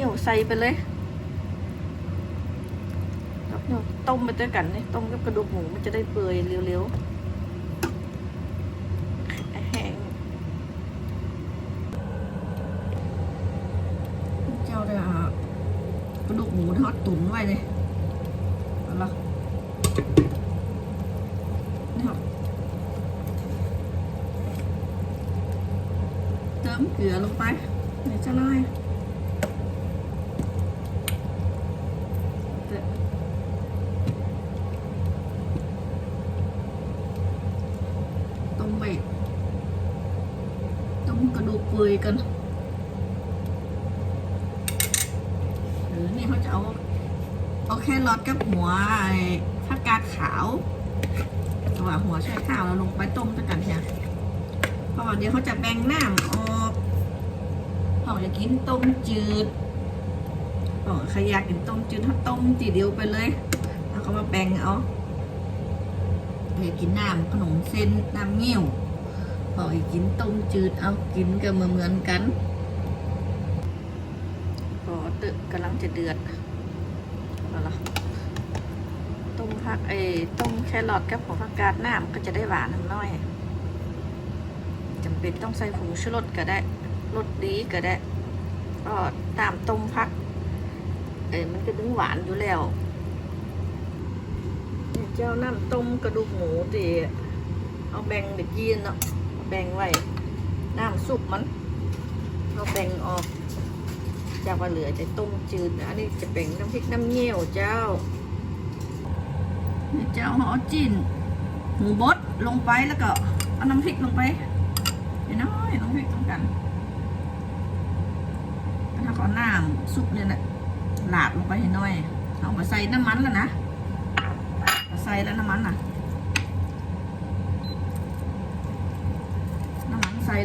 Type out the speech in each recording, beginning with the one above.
งี้ยวใส่ไปเลยแล้วเนี่ยต้มไปด้วยกันนี่ต้มกับกระดูกหมูมันจะได้เปื่อยเร็วๆแห้งเจ้าเลยอะกระดูกหมูทอดตุ๋นไว้เลยเอาละนี่ครับเติมเกลือลงไปเดี๋ยวจะไล่มไปต้ม กระดูกเปื่อยกัน หรือนี่เขาจะเอาเอาแค่รอดกับหัวไอ้ผักกาดขาวตัวหัวใช้ข้าวแล้วลงไปต้มด้วยกันเนี่ยเพราะว่าเดี๋ยวเขาจะแบ่งน้ำออกเขาจะกินต้มจืดเขาใครอยากกินต้มจืดถ้าต้มทีเดียวไปเลยแล้วก็มาแบ่งเอาอยากกินน้ำขนมเส้นน้ำเงี้ยว เขาอยกินต้มจืดเอากินกันเหมือนกันก็ตึกกำลังจะเดือดเอาละต้มผักเอ้ต้มแครอทกับผักกาดน้ำก็จะได้หวานน้อยจำเป็นต้องใส่ผงชูรสก็ได้รสดีก็ได้ก็ตามต้มผักเอ้มันก็ถึงหวานอยู่แล้วเจ้าน้ำต้มกระดูกหมูตีเอาแบ่งเด็กยีนเนาะ แบ่งไว้น้ำซุปมันเราแบ่งออก จากว่าเหลือจะต้มจืดนะอันนี้จะเป็นน้ำพริกน้ำเงี้ยวเจ้านี่เจ้าหอจีนหมูบดลงไปแล้วก็เอาน้ำพริกลงไปน้อยน้ำพริกต้องกันแล้วถ้าขอน้ำซุปเนี่ยนะหลาดลงไปให้น้อย เอามาใส่น้ำมันแล้วนะใส่แล้วน้ำมันน่ะ น้ำมันใส่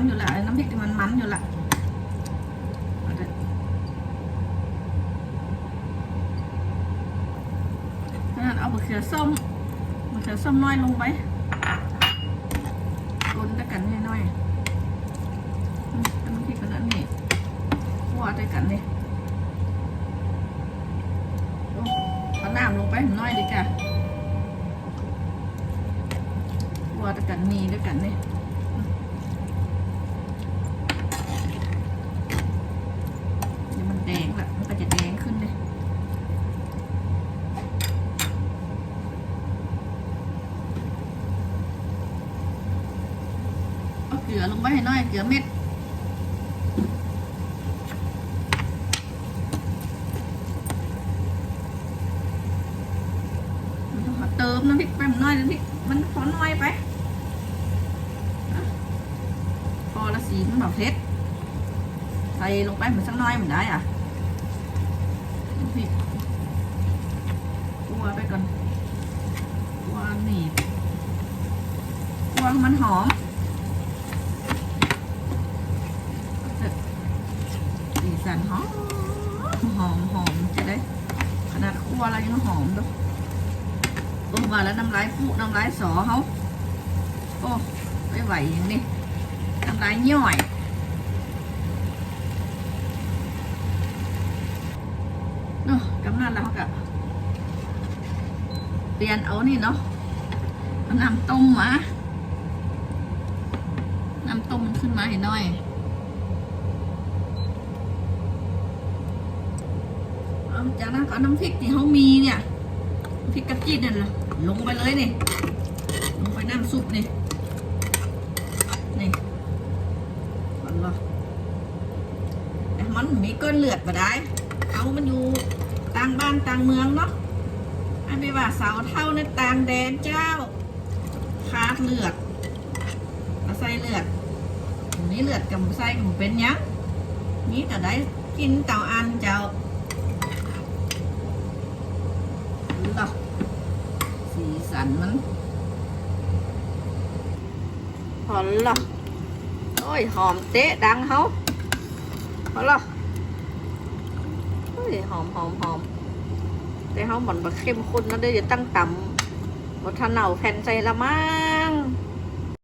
แล้วมันมันอยู่และไอ้น้ำพริกที่มันมันอยู่ละขนาดเอามะเขือส้มมะเขือส้มน้อยลงไปคนด้วยกันนิดหน่อยอืมอันน้ำพริกกันนั้นนี่คั่วด้วยกันนี่โอ้เอาน้ำลงไปหน่อยดีกว่าคั่วด้วยกันนี่ด้วยกันนี่เดี๋ยวมันแดงละมันก็จะแดงขึ้นเลย เอาเกลือลงไปให้น่อยเกลือเม็ดเติมน้ำพริกไปหน่อยน้ำพริกมันพอน้อยไปพอละสีมันแบบเผ็ดใส่ลงไปเหมือนสักน้อยเหมือนได้อะพริกคั่วไปก่อนคั่วนี่คั่วมันหอม สีสัน หอมหอมหอมจะได้ ขนาดคั่วแล้วยังหอมด้วยโอ้มาแล้วน้ำลายฟูน้ำลายสอเขาโอ้ไม่ไหวอย่างนี้น้ำลายย่อยเนาะกำนันแล้วเขาก็เปลี่ยนเอานี่เนาะเอาน้ำต้มมาน้ำต้มมันขึ้นมาให้หน่อย เอาจากนั้นก็น้ำพริกที่เขามีเนี่ยพริกกระจีดนั่นละลงไปเลยนี่ลงไปน้ำซุปนี่นี่ก่อนว่าแต่มันมีก้อนเลือดมาได้เอามันอยู่ต่างบ้านต่างเมืองเนาะอันไม่ว่าเสาเท่าในต่างแดนเจ้าขาดเลือดมาใส่เลือดนี้เลือดกับใส่กับเป็นยังนี่แต่ได้กินเต่าอันเจ้า ดูต่อสีสันมันหอมละโอ้ยหอมเตะดังเขาหอมละโอ้ยหอมหอมหอมแต่เขาหมอนแบบเข้มข้นนะเด้ออย่าตั้งต่ำบดทะเหนาแผ่นใจละมั้ง